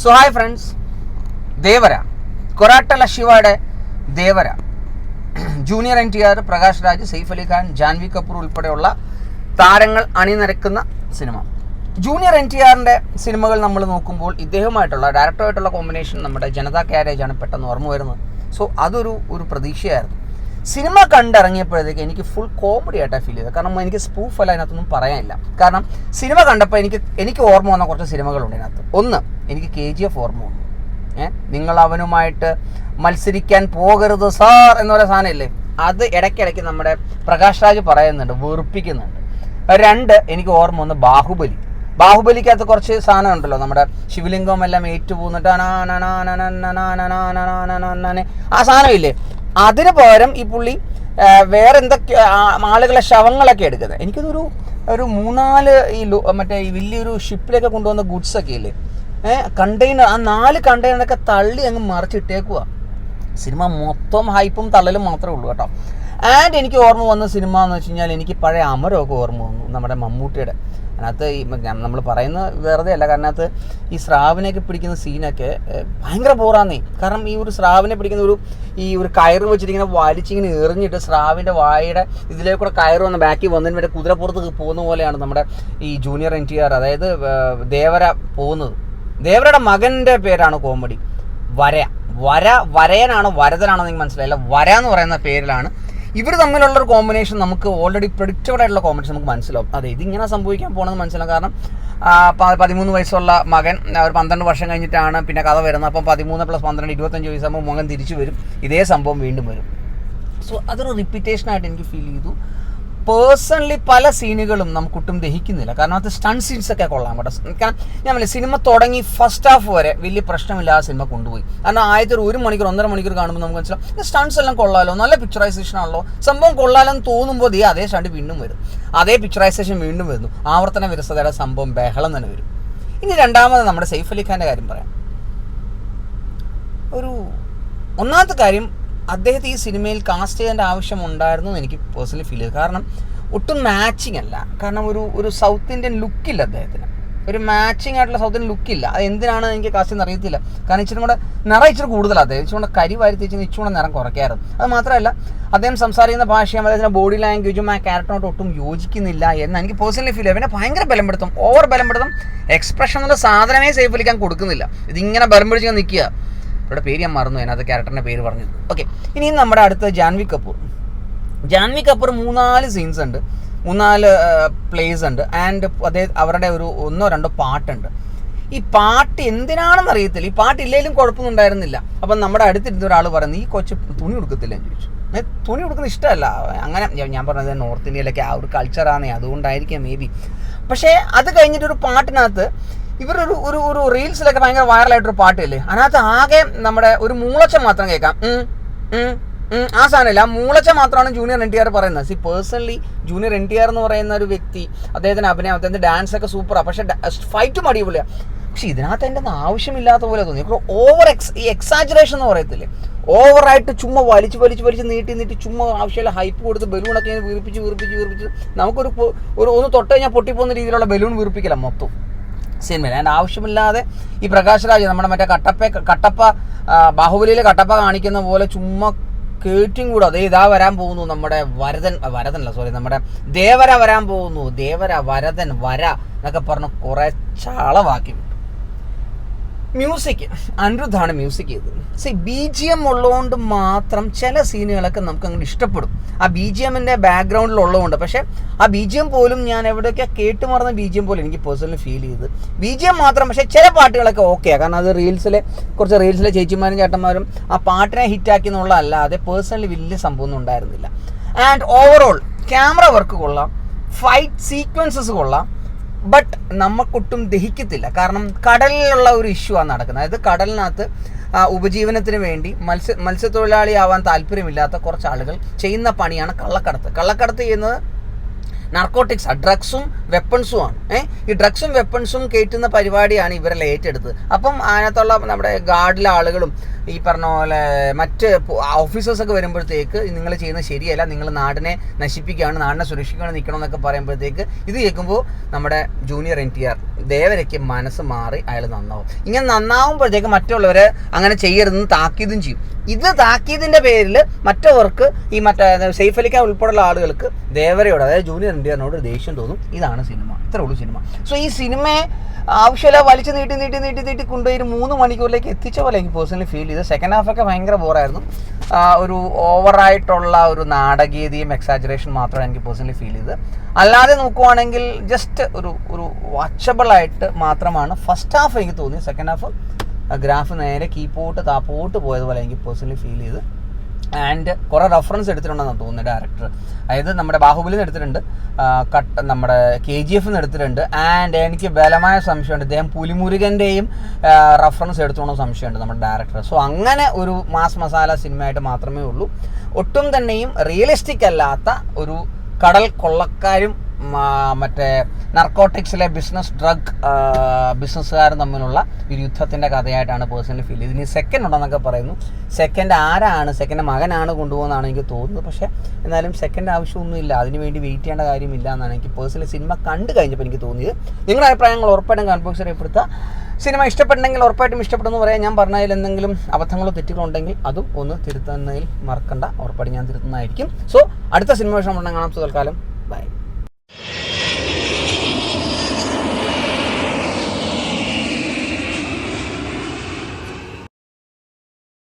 So hi friends Devara Koratala ശിവയുടെ Devara junior N T R Prakash Raj Saif Ali Khan Janhvi Kapoor ഉൾപ്പെടെയുള്ള താരങ്ങൾ അണിനിരക്കുന്ന cinema junior N T ആറിന്റെ സിനിമകൾ നമ്മൾ നോക്കുമ്പോൾ ഇദ്ദേഹമായിട്ടുള്ള ഡയറക്ടറായിട്ടുള്ള കോമ്പിനേഷൻ നമ്മുടെ ജനതാ ക്യാരേജാണ് പെട്ടെന്ന് ഓർമ്മ വരുന്നത്. സോ അതൊരു ഒരു പ്രതീക്ഷയായിരുന്നു. സിനിമ കണ്ടിറങ്ങിയപ്പോഴത്തേക്ക് എനിക്ക് ഫുൾ കോമഡി ആയിട്ടാണ് ഫീൽ ചെയ്തത് കാരണം എനിക്ക് സ്പൂഫ് അല്ല അതിനകത്തൊന്നും പറയാനില്ല കാരണം സിനിമ കണ്ടപ്പോൾ എനിക്ക് എനിക്ക് ഓർമ്മ വന്ന കുറച്ച് സിനിമകളുണ്ട് ഇതിനകത്ത് ഒന്ന് എനിക്ക് കെ ജി എഫ് ഓർമ്മ വന്നു ഏഹ് നിങ്ങൾ അവനുമായിട്ട് മത്സരിക്കാൻ പോകരുത് സാർ എന്ന് പറയുന്ന സാധനമില്ലേ അത് ഇടയ്ക്കിടയ്ക്ക് നമ്മുടെ പ്രകാശ് രാജ് പറയുന്നുണ്ട് വെറുപ്പിക്കുന്നുണ്ട് രണ്ട് എനിക്ക് ഓർമ്മ വന്ന് ബാഹുബലി ബാഹുബലിക്കകത്ത് കുറച്ച് സാധനം ഉണ്ടല്ലോ നമ്മുടെ ശിവലിംഗം എല്ലാം ഏറ്റുപോന്നിട്ട് ആ സാധനം ഇല്ലേ അതിന് പകരം ഈ പുള്ളി വേറെ എന്തൊക്കെ ആളുകളെ ശവങ്ങളൊക്കെ എടുക്കുന്നത്. എനിക്കതൊരു ഒരു മൂന്നാൽ ഈ മറ്റേ ഈ വലിയൊരു ഷിപ്പിലൊക്കെ കൊണ്ടുവന്ന ഗുഡ്സ് ഒക്കെ ഇല്ലേ? ഏഹ് കണ്ടെയ്നർ ആ നാല് കണ്ടെയ്നറൊക്കെ തള്ളി അങ്ങ് മറിച്ചിട്ടേക്കുക സിനിമ മൊത്തം ഹൈപ്പും തള്ളലും മാത്രമേ ഉള്ളൂ കേട്ടോ. ആൻഡ് എനിക്ക് ഓർമ്മ വന്ന സിനിമ എന്ന് വെച്ച് കഴിഞ്ഞാൽ എനിക്ക് പഴയ അമരമൊക്കെ ഓർമ്മ വന്നു നമ്മുടെ മമ്മൂട്ടിയുടെ. അതിനകത്ത് ഈ നമ്മൾ പറയുന്ന വെറുതെ അല്ല കാരണം അതിനകത്ത് ഈ സ്രാവിനെയൊക്കെ പിടിക്കുന്ന സീനൊക്കെ ഭയങ്കര ബോറാന്നേ. കാരണം ഈ ഒരു സ്രാവിനെ പിടിക്കുന്ന ഒരു ഈ ഒരു കയറ് വെച്ചിട്ടിങ്ങനെ വലിച്ചിങ്ങനെ എറിഞ്ഞിട്ട് സ്രാവിന്റെ വായയുടെ ഇതിലേക്കൂടെ കയറ് വന്ന് ബാക്കിൽ വന്നതിന് വേണ്ടി കുതിരപ്പുറത്ത് പോകുന്ന പോലെയാണ് നമ്മുടെ ഈ ജൂനിയർ എൻ ടി ആർ അതായത് ദേവര പോകുന്നത്. ദേവരയുടെ മകന്റെ പേരാണ് കോമഡി. വര വര വരയനാണോ വരതനാണോ നിങ്ങൾക്ക് മനസ്സിലായില്ല. വര എന്ന് പറയുന്ന പേരിലാണ് ഇവർ തമ്മിലുള്ള ഒരു കോമ്പിനേഷൻ നമുക്ക് ഓൾറെഡി പ്രഡിക്റ്റബിൾ ആയിട്ടുള്ള കോമ്പിനേഷൻ നമുക്ക് മനസ്സിലാവും. അതെ ഇതിങ്ങനെ സംഭവിക്കാൻ പോകണമെന്ന് മനസ്സിലാവും. കാരണം പതിമൂന്ന് വയസ്സുള്ള മകൻ ഒരു പന്ത്രണ്ട് വർഷം കഴിഞ്ഞിട്ടാണ് പിന്നെ കഥ വരുന്നത്. അപ്പം പതിമൂന്ന് പ്ലസ് പന്ത്രണ്ട് ഇരുപത്തഞ്ച് വയസ്സാകുമ്പോൾ മകൻ തിരിച്ചു വരും. ഇതേ സംഭവം വീണ്ടും വരും. സോ അതൊരു റിപ്പീറ്റേഷനായിട്ട് എനിക്ക് ഫീൽ ചെയ്തു. പേഴ്സണലി പല സീനുകളും നമുക്കൊട്ടും ദഹിക്കുന്നില്ല. കാരണം അത് സ്റ്റൺ സീൻസ് ഒക്കെ കൊള്ളാം കേട്ടോ. കാരണം ഞാൻ സിനിമ തുടങ്ങി ഫസ്റ്റ് ഹാഫ് വരെ വലിയ പ്രശ്നമില്ലാതെ സിനിമ കൊണ്ടുപോയി. കാരണം ആദ്യത്തെ ഒരു മണിക്കൂർ ഒന്നര മണിക്കൂർ കാണുമ്പോൾ നമുക്ക് മനസ്സിലാവും സ്റ്റൺസ് എല്ലാം കൊള്ളാലോ നല്ല പിക്ചറൈസേഷൻ ആണല്ലോ. സംഭവം കൊള്ളാലെന്ന് തോന്നുമ്പോൾ ദേ അതേ സ്റ്റണ്ട് വീണ്ടും വരും. അതേ പിക്ചറൈസേഷൻ വീണ്ടും വരുന്നു. ആവർത്തന വിരസതയുടെ സംഭവം ബഹളം തന്നെ വരും. ഇനി രണ്ടാമത് നമ്മുടെ സെയ്ഫ് അലി കാര്യം പറയാം. ഒരു ഒന്നാമത്തെ കാര്യം അദ്ദേഹത്തെ ഈ സിനിമയിൽ കാസ്റ്റ് ചെയ്യേണ്ട ആവശ്യം ഉണ്ടായിരുന്നു എന്ന് എനിക്ക് പേഴ്സണലി ഫീൽ ചെയ്തു. കാരണം ഒട്ടും മാച്ചിങ് അല്ല. കാരണം ഒരു ഒരു സൗത്ത് ഇന്ത്യൻ ലുക്കില്ല അദ്ദേഹത്തിന്. ഒരു മാച്ചിങ് ആയിട്ടുള്ള സൗത്ത് ഇന്ത്യൻ ലുക്കില്ല അത് എന്തിനാണ് എനിക്ക് കാസ്റ്റ് ചെയ്യുന്ന അറിയത്തില്ല. കാരണം ഇച്ചിരി കൂടെ നിറം ഇച്ചിരി കൂടുതലാണ് അദ്ദേഹം ഇച്ചിരി കൂടെ കരി വാരി ഇച്ചിരി കൂടെ നിറം കുറയ്ക്കാറ് അത് മാത്രമല്ല അദ്ദേഹം സംസാരിക്കുന്ന ഭാഷയും അദ്ദേഹത്തിന്റെ ബോഡി ലാംഗ്വേജും ആ ക്യാരക്ടറിനോട്ട് ഒട്ടും യോജിക്കുന്നില്ല എന്ന് എനിക്ക് പേഴ്സണലി ഫീൽ ചെയ്യും പിന്നെ ഭയങ്കര ബലപ്പെടുത്തും ഓവർ ബലപ്പെടുത്തും എക്സ്പ്രഷൻ എന്നുള്ള സാധനമേ സേഫ് വിളിക്കാൻ കൊടുക്കുന്നില്ല. ഇതിങ്ങനെ ബലം പിടിച്ച് നിൽക്കുക. ഇവിടെ പേര് ഞാൻ മറന്നു അതിനകത്ത് ക്യാരക്ടറിന്റെ പേര് പറഞ്ഞത് ഓക്കെ ഇനി നമ്മുടെ അടുത്ത ജാൻവി കപൂർ. ജാൻവി കപൂർ മൂന്നാൽ സീൻസ് ഉണ്ട് മൂന്നാൽ പ്ലേസ് ഉണ്ട് ആൻഡ് അതേ അവരുടെ ഒരു ഒന്നോ രണ്ടോ പാട്ടുണ്ട്. ഈ പാട്ട് എന്തിനാണെന്ന് അറിയത്തില്ല. ഈ പാട്ടില്ലെങ്കിലും കുഴപ്പമൊന്നും ഉണ്ടായിരുന്നില്ല. അപ്പം നമ്മുടെ അടുത്തിരുന്ന ഒരാൾ പറയുന്നത് ഈ കൊച്ചു തുണി കൊടുക്കത്തില്ല എന്ന് ചോദിച്ചു. തുണി കൊടുക്കുന്ന ഇഷ്ടമല്ല. അങ്ങനെ ഞാൻ പറഞ്ഞത് നോർത്ത് ഇന്ത്യയിലൊക്കെ ആ ഒരു കൾച്ചറാണേ അതുകൊണ്ടായിരിക്കാം മേ ബി പക്ഷേ അത് കഴിഞ്ഞിട്ട് ഒരു പാട്ടിനകത്ത് ഇവരൊരു ഒരു ഒരു റീൽസിലൊക്കെ ഭയങ്കര വൈറലായിട്ടൊരു പാട്ടില്ലേ? അതിനകത്ത് ആകെ നമ്മുടെ ഒരു മൂളച്ച മാത്രം കേൾക്കാം. ആ സാധനമില്ല. ആ മൂളച്ച മാത്രമാണ് ജൂനിയർ എൻ ടി ആർ പറയുന്നത്. C personally junior N T R എന്ന് പറയുന്ന ഒരു വ്യക്തി അദ്ദേഹത്തിന് അഭിനയം അദ്ദേഹത്തിന്റെ ഡാൻസ് ഒക്കെ സൂപ്പറാണ് പക്ഷേ ഫൈറ്റും അടിപൊളിയാണ് പക്ഷേ ഇതിനകത്ത് എന്റെ ആവശ്യമില്ലാത്ത പോലെ തോന്നി. ഓവർ എക്സ് ഈ എക്സാജറേഷൻ എന്ന് പറയത്തില്ലേ? ഓവറായിട്ട് ചുമ്മാ വലിച്ച് വലിച്ച് വലിച്ച് നീട്ടി നീട്ടി ചുമ്മാ ആവശ്യമില്ല ഹൈപ്പ് കൊടുത്ത് ബലൂണൊക്കെ വീർപ്പിച്ച് വീർപ്പിച്ച് വീർപ്പിച്ച് നമുക്കൊരു ഒരു ഒന്ന് തൊട്ട് കഴിഞ്ഞാൽ പൊട്ടിപ്പോകുന്ന രീതിയിലുള്ള ബലൂൺ വീർപ്പിക്കില്ല മൊത്തം. സിനിമയിൽ. അതിന്റെ ആവശ്യമില്ലാതെ ഈ പ്രകാശ് രാജ് നമ്മുടെ മറ്റേ കട്ടപ്പ കട്ടപ്പ ബാഹുബലിയിലെ കട്ടപ്പ കാണിക്കുന്ന പോലെ ചുമ്മാ കേട്ടും കൂടെ. അതേ ഇതാ വരാൻ പോകുന്നു നമ്മുടെ വരതൻ വരതനല്ല സോറി നമ്മുടെ ദേവര വരാൻ പോകുന്നു. ദേവര വരതൻ വര എന്നൊക്കെ പറഞ്ഞ് കുറേ ചാളവാക്കി. മ്യൂസിക് അനിരുദ്ധാണ് മ്യൂസിക് ചെയ്തത്. സി ബി ജി എം ഉള്ളതുകൊണ്ട് മാത്രം ചില സീനുകളൊക്കെ നമുക്ക് അങ്ങോട്ട് ഇഷ്ടപ്പെടും. ആ ബി ജി എമ്മിന്റെ ബാക്ക്ഗ്രൗണ്ടിൽ ഉള്ളതുകൊണ്ട്. പക്ഷേ ആ ബി ജി എം പോലും ഞാൻ എവിടെയൊക്കെ കേട്ട് മറന്ന ബി ജി എം പോലും എനിക്ക് പേഴ്സണലി ഫീൽ ചെയ്ത് ബി ജി എം മാത്രം പക്ഷേ ചില പാട്ടുകളൊക്കെ ഓക്കെയാണ് കാരണം അത് റീൽസിലെ കുറച്ച് റീൽസിലെ ചേച്ചിമാരും ചേട്ടന്മാരും ആ പാട്ടിനെ ഹിറ്റാക്കി എന്നുള്ളതല്ലാതെ പേഴ്സണലി വലിയ സംഭവമൊന്നും ഉണ്ടായിരുന്നില്ല. ആൻഡ് ഓവറോൾ ക്യാമറ വർക്ക് കൊള്ളാം. ഫൈറ്റ് സീക്വൻസസ് കൊള്ളാം. ബട്ട് നമുക്കൊട്ടും ദഹിക്കത്തില്ല. കാരണം കടലിലുള്ള ഒരു ഇഷ്യൂ ആണ് നടക്കുന്നത്. അതായത് കടലിനകത്ത് ഉപജീവനത്തിന് വേണ്ടി മത്സ്യ മത്സ്യത്തൊഴിലാളിയാവാൻ താല്പര്യമില്ലാത്ത കുറച്ച് ആളുകൾ ചെയ്യുന്ന പണിയാണ് കള്ളക്കടത്ത്. കള്ളക്കടത്ത് ചെയ്യുന്നത് നാർക്കോട്ടിക്സ് ഡ്രഗ്സും വെപ്പൺസും ആണ്. ഈ ഡ്രഗ്സും വെപ്പൺസും കയറ്റുന്ന പരിപാടിയാണ് ഇവരെ ഏറ്റെടുത്തത്. അപ്പം അതിനകത്തുള്ള നമ്മുടെ ഗാർഡിലെ ആളുകളും ഈ പറഞ്ഞ പോലെ മറ്റ് ഓഫീസേഴ്സൊക്കെ വരുമ്പോഴത്തേക്ക് നിങ്ങൾ ചെയ്യുന്നത് ശരിയല്ല നിങ്ങൾ നാടിനെ നശിപ്പിക്കുകയാണ് നാടിനെ സുരക്ഷിക്കുകയാണ് നിൽക്കണം എന്നൊക്കെ പറയുമ്പോഴത്തേക്ക് ഇത് കേൾക്കുമ്പോൾ നമ്മുടെ ജൂനിയർ എൻ ടി ആർ ദേവരയ്ക്ക് മനസ്സ് മാറി അയാൾ നന്നാവും. ഇങ്ങനെ നന്നാവുമ്പോഴത്തേക്ക് മറ്റുള്ളവരെ അങ്ങനെ ചെയ്യരുതെന്ന് താക്കീതും ചെയ്യും. ഇത് താക്കീതിന്റെ പേരിൽ മറ്റവർക്ക് ഈ മറ്റേ സേഫ് അലിക്കാൻ ഉൾപ്പെടെയുള്ള ആളുകൾക്ക് ദേവരയോട് അതായത് ജൂനിയർ എൻ ടി ആറിനോട് ദേഷ്യം തോന്നും. ഇതാണ് സിനിമ. ഇത്രേ ഉള്ളൂ സിനിമ. സോ ഈ സിനിമയെ ആവശ്യമില്ല വലിച്ചു നീട്ടി നീട്ടി നീട്ടി നീട്ടി കൊണ്ടുപോയി ഒരു മൂന്ന് മണിക്കൂറിലേക്ക് എത്തിച്ച പോലെ എനിക്ക് പേഴ്സണലി ഫീൽ ചെയ്ത്. സെക്കൻഡ് ഹാഫൊക്കെ ഭയങ്കര ബോറായിരുന്നു ഒരു ഓവറായിട്ടുള്ള ഒരു നാടകീയതയും എക്സാജറേഷൻ മാത്രമാണ് എനിക്ക് പേഴ്സണലി ഫീൽ ചെയ്തത്. അല്ലാതെ നോക്കുവാണെങ്കിൽ ജസ്റ്റ് ഒരു ഒരു വാച്ചബിളായിട്ട് മാത്രമാണ് ഫസ്റ്റ് ഹാഫ് എനിക്ക് തോന്നി സെക്കൻഡ് ഹാഫ് ഗ്രാഫ് നേരെ കീപ്പോട്ട് താപ്പോട്ട് പോയതുപോലെ എനിക്ക് പേഴ്സണലി ഫീൽ ചെയ്ത് ആൻഡ് കുറേ റെഫറൻസ് എടുത്തിട്ടുണ്ടെന്നാണ് തോന്നുന്നു ഡയറക്ടർ അതായത് നമ്മുടെ ബാഹുബലിന്ന് എടുത്തിട്ടുണ്ട്. കട്ട് നമ്മുടെ കെ ജി എഫ് എടുത്തിട്ടുണ്ട്. ആൻഡ് എനിക്ക് ബലമായ സംശയമുണ്ട്. ഇദ്ദേഹം പുലിമുരുകന്റെയും റെഫറൻസ് എടുത്തോണോ സംശയമുണ്ട് നമ്മുടെ ഡയറക്ടർ സോ അങ്ങനെ ഒരു മാസ് മസാല സിനിമയായിട്ട് മാത്രമേ ഉള്ളൂ. ഒട്ടും തന്നെയും റിയലിസ്റ്റിക് അല്ലാത്ത ഒരു കടൽ കൊള്ളക്കാരും മറ്റേ നർക്കോട്ടിക്സിലെ ബിസിനസ് ഡ്രഗ് ബിസിനസ്സുകാരും തമ്മിലുള്ള ഒരു യുദ്ധത്തിന്റെ കഥയായിട്ടാണ് പേഴ്സണലി ഫീൽ ഇതിന് സെക്കൻഡ് ഉണ്ടെന്നൊക്കെ പറയുന്നു. സെക്കൻഡ് ആരാണ്? സെക്കൻഡ് മകനാണ് കൊണ്ടുപോകുന്നതാണ് എനിക്ക് തോന്നുന്നത് പക്ഷേ എന്നാലും സെക്കൻഡ് ആവശ്യമൊന്നുമില്ല. അതിനുവേണ്ടി വെയിറ്റ് ചെയ്യേണ്ട കാര്യമില്ല എന്നാണ് എനിക്ക് പേഴ്സണലി സിനിമ കണ്ടു കഴിഞ്ഞപ്പോൾ എനിക്ക് തോന്നിയത്. നിങ്ങളുടെ അഭിപ്രായങ്ങൾ ഉറപ്പായിട്ടും കൺബോക്സ് ബോക്സിൽ രേഖപ്പെടുത്തുക. സിനിമ ഇഷ്ടപ്പെട്ടെങ്കിൽ ഉറപ്പായിട്ടും ഇഷ്ടപ്പെടുന്നു പറയാം. ഞാൻ പറഞ്ഞതിൽ എന്തെങ്കിലും അബദ്ധങ്ങളോ തെറ്റുകളോ ഉണ്ടെങ്കിൽ അതും ഒന്ന് തിരുത്തുന്നതിൽ മറക്കണ്ട. ഉറപ്പായിട്ടും ഞാൻ തിരുത്തുന്നതായിരിക്കും. സോ അടുത്ത സിനിമ വിഷയം ഉണ്ടെങ്കിൽ കാണാം. തൽക്കാലം ബൈ